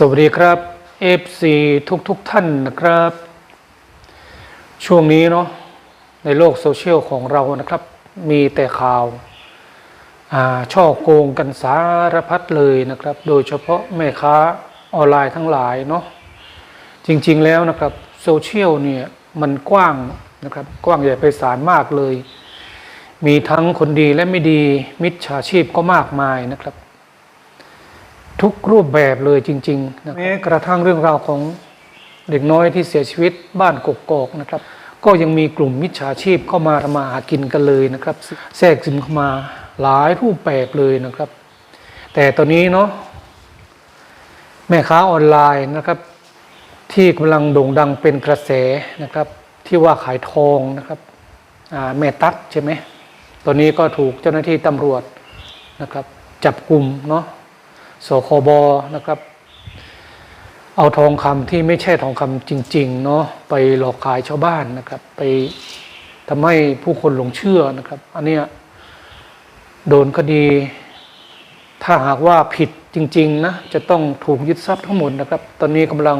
สวัสดีครับ FC ทุกทุกๆท่านนะครับ ช่วงนี้เนาะในโลกโซเชียลของเรานะครับ มีแต่ข่าวอ่าช่อโกงกันสารพัดเลยนะครับ โดยเฉพาะแม่ค้าออนไลน์ทั้งหลายเนาะจริงๆแล้วนะครับโซเชียลเนี่ยมันกว้างนะครับกว้างใหญ่ไพศาลมากเลย มีทั้งคนดีและไม่ดีมิจฉาชีพก็มากมายนะครับ ทุกรูปแบบเลยจริงๆนะแม้กระทั่งเรื่องราวของเด็กน้อยที่เสียชีวิตบ้านกกอกนะครับ ก็ยังมีกลุ่มมิจฉาชีพเข้ามาทำมาหากินกันเลยนะครับ แทรกซึมเข้ามาหลายรูปแบบเลยนะครับ แต่ตอนนี้เนาะแม่ค้าออนไลน์นะครับ ที่กำลังโด่งดังเป็นกระแสนะครับ ที่ว่าขายทองนะครับแม่ตั๊กใช่ไหมตอนนี้ก็ถูกเจ้าหน้าที่ตำรวจนะครับ จับกลุ่มเนาะ สคบนะครับ เอาทองคำที่ไม่ใช่ทองคำจริง ๆ เนาะไปหลอกขายชาวบ้านนะครับ ไปทำให้ผู้คนหลงเชื่อนะครับ อันเนี้ยโดนคดี ถ้าหากว่าผิดจริง ๆ นะ จะต้องถูกยึดทรัพย์ทั้งหมดนะครับ ตอนนี้กำลัง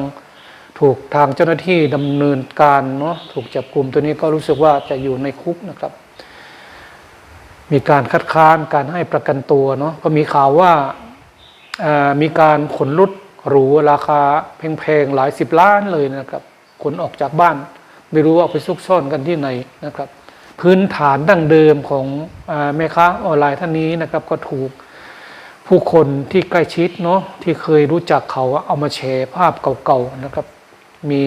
ถูกทางเจ้าหน้าที่ดำเนินการเนาะถูกจับกลุ่มตัวนี้ก็รู้สึกว่าจะอยู่ในคุกนะครับ มีการคัดค้านการให้ประกันตัวเนาะก็มีข่าวว่า มีการขนรถหรูราคาแพงๆหลายสิบล้านเลยนะครับขนออกจากบ้าน ไม่รู้ว่าไปซุกซ่อนกันที่ไหนนะครับ พื้นฐานดั้งเดิมของอแม่ค้าออนไลน์ท่านนี้นะครับก็ถูกผู้คนที่ใกล้ชิดเนาะที่เคยรู้จักเขาเอามาแชร์ภาพเก่าๆนะครับ มี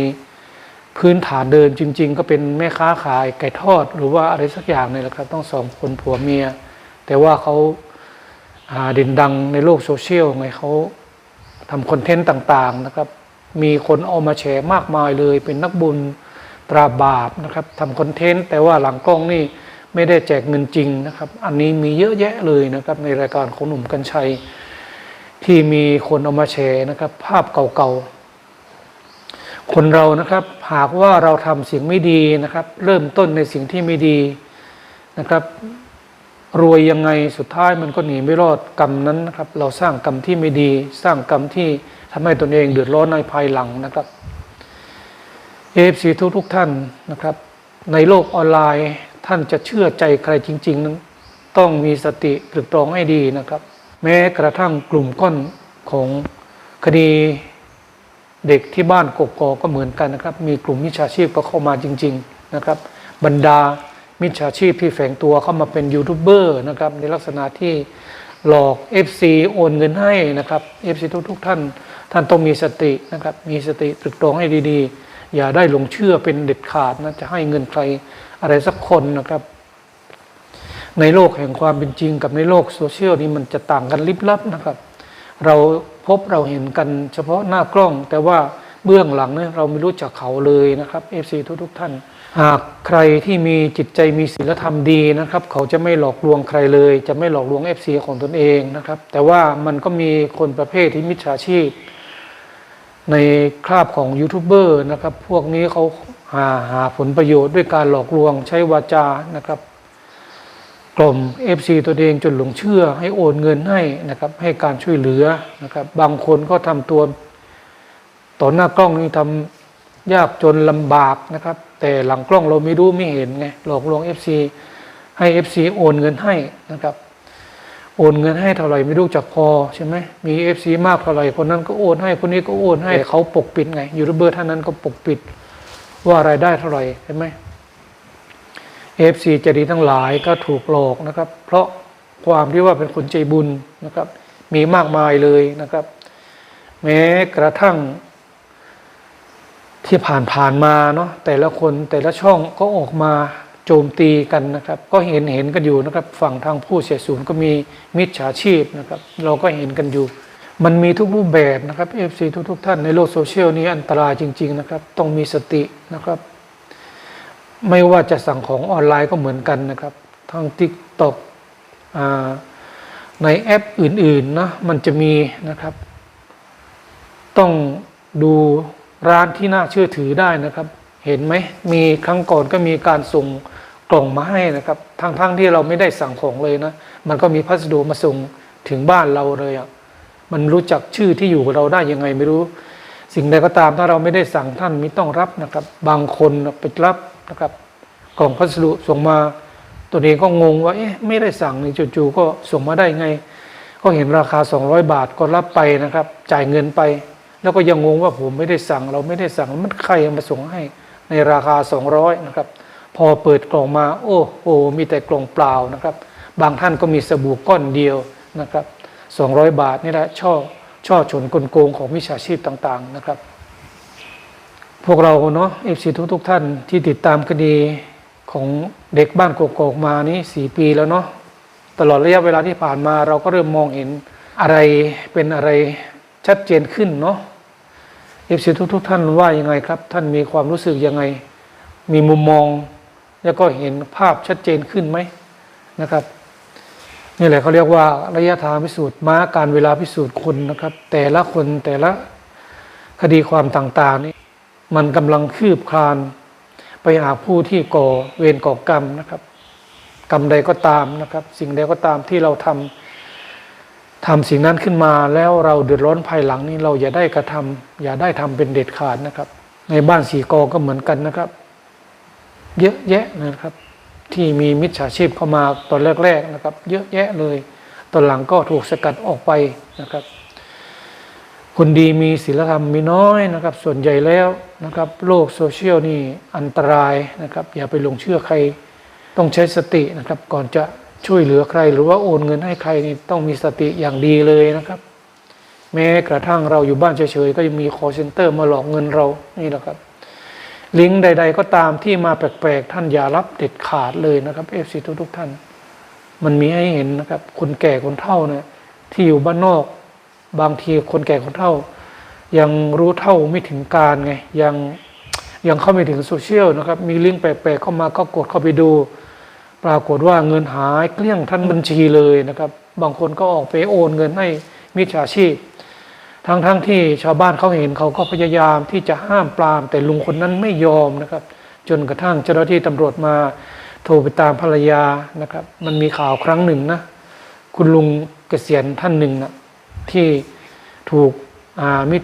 พื้นฐานเดิมจริง ๆ ก็เป็นแม่ค้าขายไก่ทอด หรือว่าอะไรสักอย่างเนี่ยแหละครับต้องสองคนผัวเมีย แต่ว่าเขา ด่นดังในโลกโซเชียลไงเขาทำคอนเทนต์ต่างๆนะครับ มีคนเอามาแชร์มากมายเลย เป็นนักบุญตราบาปนะครับทำคอนเทนต์แต่ว่าหลังกล้องนี่ไม่ได้แจกเงินจริงนะครับ อันนี้มีเยอะแยะเลยนะครับ ในรายการของหนุ่มกัญชัย ที่มีคนเอามาแชร์นะครับ ภาพเก่าๆ คนเรานะครับหากว่าเราทำสิ่งไม่ดีนะครับ เริ่มต้นในสิ่งที่ไม่ดีนะครับ รวยยังไงสุดท้ายมันก็หนีไม่รอดกรรมนั้นนะครับ เราสร้างกรรมที่ไม่ดี สร้างกรรมที่ทำให้ตนเองเดือดร้อนในภายหลังนะครับเอฟซีทุกทุกท่านนะครับ ในโลกออนไลน์ท่านจะเชื่อใจใครจริง ๆ นั้น ต้องมีสติตรึกตรองให้ดีนะครับ แม้กระทั่งกลุ่มก้อนของคดีเด็กที่บ้านกกอกก็เหมือนกันนะครับ มีกลุ่มมิจฉาชีพก็เข้ามาจริง ๆนะครับ บรรดา มิจฉาชีพที่แฝงตัวเข้ามาเป็นยูทูบเบอร์นะครับในลักษณะที่หลอก FC โอนเงินให้นะครับ FC ทุกๆท่าน ท่านต้องมีสตินะครับ มีสติตรึกตรองให้ดีๆ อย่าได้หลงเชื่อเป็นเด็ดขาดนะจะให้เงินใครอะไรสักคนนะครับ ในโลกแห่งความเป็นจริงกับในโลกโซเชียลนี้มันจะต่างกันลิบลับนะครับ เราพบเราเห็นกันเฉพาะหน้ากล้องแต่ว่า เบื้องหลังเนี่ยเราไม่รู้จักเขาเลยนะครับ FC ทุกๆท่าน หากใครที่มีจิตใจมีศีลธรรมดีนะครับ เขาจะไม่หลอกลวงใครเลย จะไม่หลอกลวง FC ของตนเองนะครับ แต่ว่ามันก็มีคนประเภทที่มิจฉาชีพ ในคราบของยูทูบเบอร์นะครับ พวกนี้เขาหาหาผลประโยชน์ด้วยการหลอกลวงใช้วาจานะครับกล่อม FC ตัวเองจนหลงเชื่อให้โอนเงินให้นะครับ ให้การช่วยเหลือนะครับ บางคนก็ทำตัว ต่อหน้ากล้องนี่ทำยากจนลำบากนะครับ แต่หลังกล้องเราไม่รู้ไม่เห็นไงหลอกลวง FC ให้ FC โอนเงินให้นะครับ โอนเงินให้เท่าไหร่ไม่รู้จักพอใช่ไหมมี FC มากเท่าไหร่คนนั้นก็โอนให้คนนี้ก็โอนให้แต่เขาปกปิดไงยูทูบเบอร์ท่านนั้นก็ปกปิด ว่ารายได้เท่าไหร่ใช่ไหม FC ใจะดีทั้งหลายก็ถูกหลอกนะครับ เพราะความที่ว่าเป็นคนใจบุญนะครับ มีมากมายเลยนะครับ แม้กระทั่ง ที่ผ่านผ่านมาเนาะแต่ละคนแต่ละช่องก็ออกมาโจมตีกันนะครับ ก็เห็นเห็นกันอยู่นะครับ ฝั่งทางผู้เสียสูญก็มีมิจฉาชีพนะครับ เราก็เห็นกันอยู่ มันมีทุกรูปแบบนะครับ FC ทุกทุกๆท่านในโลกโซเชียลนี้อันตรายจริง ๆนะครับ ต้องมีสตินะครับ ไม่ว่าจะสั่งของออนไลน์ก็เหมือนกันนะครับทาง TikTok อ่าในแอปอื่นๆนะมันจะมีนะครับ ต้องดู ร้านที่น่าเชื่อถือได้นะครับ เห็นไหมมีครั้งก่อนก็มีการส่งกล่องมาให้นะครับทั้งๆที่เราไม่ได้สั่งของเลยนะ มันก็มีพัสดุมาส่งถึงบ้านเราเลยอะ่ะมันรู้จักชื่อที่อยู่เราได้ยังไงไม่รู้ สิ่งใดก็ตามถ้าเราไม่ได้สั่งท่านมิต้องรับนะครับ บางคนไปรับนะครับกล่องพัสดุส่งมาตัวเองก็งงว่าเอ๊ะไม่ได้สั่งนี่จู่ๆก็ส่งมาได้ไง ก็เห็นราคา 200 บาทก็รับไปนะครับ จ่ายเงินไป แล้วก็ยังงงว่าผมไม่ได้สั่ง เราไม่ได้สั่งมันใครมาส่งให้ในราคา 200 นะครับ พอเปิดกล่องมา โอ้โหมีแต่กล่องเปล่านะครับ บางท่านก็มีสบู่ก้อนเดียวนะครับ 200 บาทนี่แหละช่อช่อฉนกลโกงของวิชาชีพต่างๆนะครับ พวกเราเนาะเอฟซีทุกๆท่านที่ติดตามคดีของเด็กบ้านกกอกมานี้สี่ปีแล้วเนาะตลอดระยะเวลาที่ผ่านมาเราก็เริ่มมองเห็นอะไรเป็นอะไรชัดเจนขึ้นเนาะ อฟซีทุกๆท่านว่ายังไงครับ ท่านมีความรู้สึกยังไง มีมุมมอง แล้วก็เห็นภาพชัดเจนขึ้นไหมนะครับนี่แหละเขาเรียกว่าระยะทางพิสูจน์ม้าการเวลาพิสูจน์คนนะครับ แต่ละคนแต่ละคดีความต่างๆนี่มันกำลังคืบคลาน ไปหาผู้ที่ก่อเวรก่อกรรมนะครับ กรรมใดก็ตามนะครับ สิ่งใดก็ตามที่เราทำ ทำสิ่งนั้นขึ้นมาแล้วเราเดือดร้อนภายหลังนี้เราอย่าได้กระทำอย่าได้ทำเป็นเด็ดขาดนะครับ ในบ้านสีกอก็เหมือนกันนะครับ เยอะแยะนะครับ ที่มีมิจฉาชีพเข้ามาตอนแรก ๆนะครับ เยอะแยะเลย ตอนหลังก็ถูกสกัดออกไปนะครับ คนดีมีศีลธรรมมีน้อยนะครับ ส่วนใหญ่แล้วนะครับ โลกโซเชียลนี่อันตรายนะครับ อย่าไปหลงเชื่อใครต้องใช้สตินะครับ ก่อนจะ ช่วยเหลือใครหรือว่าโอนเงินให้ใครนี่ต้องมีสติอย่างดีเลยนะครับ แม้กระทั่งเราอยู่บ้านเฉยๆก็ยังมี call center มาหลอกเงินเรานี่แหละครับ ลิงก์ใด ๆ ก็ตามที่มาแปลกๆ ท่านอย่ารับเด็ดขาดเลยนะครับเอฟซีทุกๆท่าน มันมีให้เห็นนะครับ คนแก่คนเฒ่าเนี่ยที่อยู่บ้านนอก บางทีคนแก่คนเฒ่า ยังรู้เท่าไม่ถึงการไงยังยังเข้าไม่ถึงโซเชียลนะครับ มีลิงก์แปลกๆเข้ามาก็กดเข้าไปดู ปรากฏว่าเงินหายเกลี้ยงท่านบัญชีเลยนะครับ บางคนก็ออกไปโอนเงินให้มิจฉาชีพ ทั้งๆทที่ชาวบ้านเขาเห็นเขาก็พยายามที่จะห้ามปราม แต่ลุงคนนั้นไม่ยอมนะครับ จนกระทั่งเจ้าหน้าที่ตำรวจมาโทรไปตามภรรยานะครับ มันมีข่าวครั้งหนึ่งนะ คุณลุงเกษียณท่านหนึ่งนะที่ถูกมิจ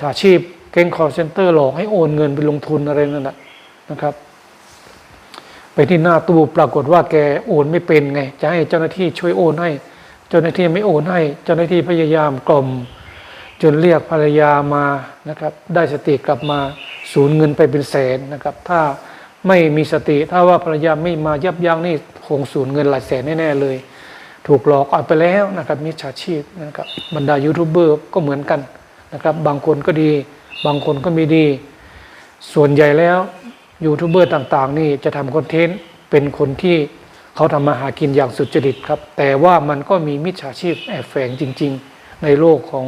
ฉาชีพเก้งคอร์เซนเตอร์หลอกให้โอนเงินไปลงทุนอะไรนั่นแหละนะครับ ไปที่หน้าตู้ปรากฏว่าแกโอนไม่เป็นไง จะให้เจ้าหน้าที่ช่วยโอนให้ เจ้าหน้าที่ไม่โอนให้ เจ้าหน้าที่พยายามกล่อมจนเรียกภรรยามานะครับ ได้สติกลับมาสูญเงินไปเป็นแสนนะครับ ถ้าไม่มีสติถ้าว่าภรรยาไม่มายับยั้งนี่คงสูญเงินหลายแสนแน่ๆเลย ถูกหลอกเอาไปแล้วนะครับมิจฉาชีพนะครับบรรดายูทูบเบอร์ก็เหมือนกันนะครับ บางคนก็ดี บางคนก็ไม่ดี ส่วนใหญ่แล้ว ยูทูบเบอร์ต่างๆ นี่จะทำคอนเทนต์เป็นคนที่เขาทำมาหากินอย่างสุจริตครับ แต่ว่ามันก็มีมิจฉาชีพแอบแฝงจริง ๆ ในโลกของ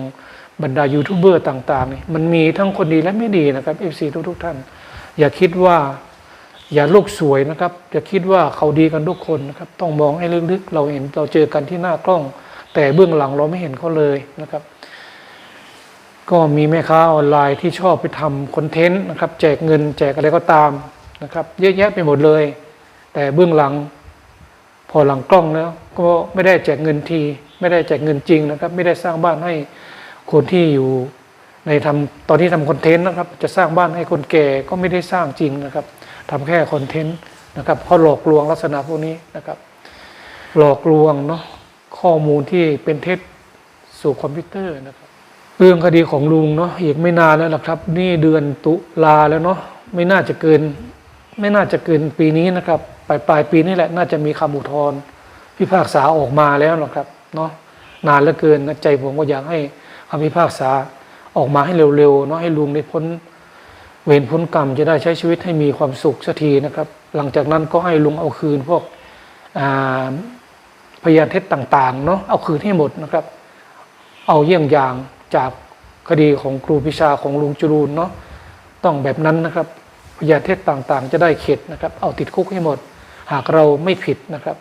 บรรดายูทูบเบอร์ต่างๆนี่มันมีทั้งคนดีและไม่ดีนะครับ FC ทุกๆท่าน อย่าคิดว่าอย่าโลกสวยนะครับ อย่าคิดว่าเขาดีกันทุกคนนะครับ ต้องมองให้ลึกๆ เราเห็นเราเจอกันที่หน้ากล้อง แต่เบื้องหลังเราไม่เห็นเขาเลยนะครับ ก็มีแม่ค้าออนไลน์ที่ชอบไปทำคอนเทนต์นะครับ แจกเงินแจกอะไรก็ตามนะครับ เยอะแยะไปหมดเลย แต่เบื้องหลัง พอหลังกล้องแล้ว ก็ไม่ได้แจกเงินที ไม่ได้แจกเงินจริงนะครับ ไม่ได้สร้างบ้านให้คนที่อยู่ในทำตอนที่ทำคอนเทนต์นะครับ จะสร้างบ้านให้คนแก่ก็ไม่ได้สร้างจริงนะครับทำแค่คอนเทนต์นะครับเขาหลอกลวงลักษณะพวกนี้นะครับ หลอกลวงเนาะข้อมูลที่เป็นเท็จสู่คอมพิวเตอร์นะครับ เรื่องคดีของลุงเนาะอีกไม่นานแล้วนะครับ นี่เดือนตุลาแล้วเนาะไม่น่าจะเกิน ไม่น่าจะเกินปีนี้นะครับปลายปลายปีนี้แหละน่าจะมีคำอุทธรณ์พิพากษาออกมาแล้วนะครับเนาะนานเหลือเกินนะใจผมก็อยากให้คำพิพากษาออกมาให้เร็วๆเนาะให้ลุงได้พ้นเวรพ้นกรรมจะได้ใช้ชีวิตให้มีความสุขสักทีนะครับ หลังจากนั้นก็ให้ลุงเอาคืนพวกพยานเท็จต่างๆเนาะเอาคืนให้หมดนะครับ เอาเยี่ยงอย่าง จากคดีของครูพิชาของลุงจรูนเนาะต้องแบบนั้นนะครับพยานเท็จต่างๆ จะได้เข็ดนะครับเอาติดคุกให้หมด หากเราไม่ผิดนะครับ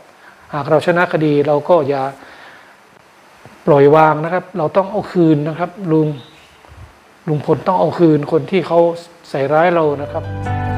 หากเราชนะคดีเราก็อย่าปล่อยวางนะครับ เราต้องเอาคืนนะครับลุงลุงพลต้องเอาคืนคนที่เขาใส่ร้ายเรานะครับ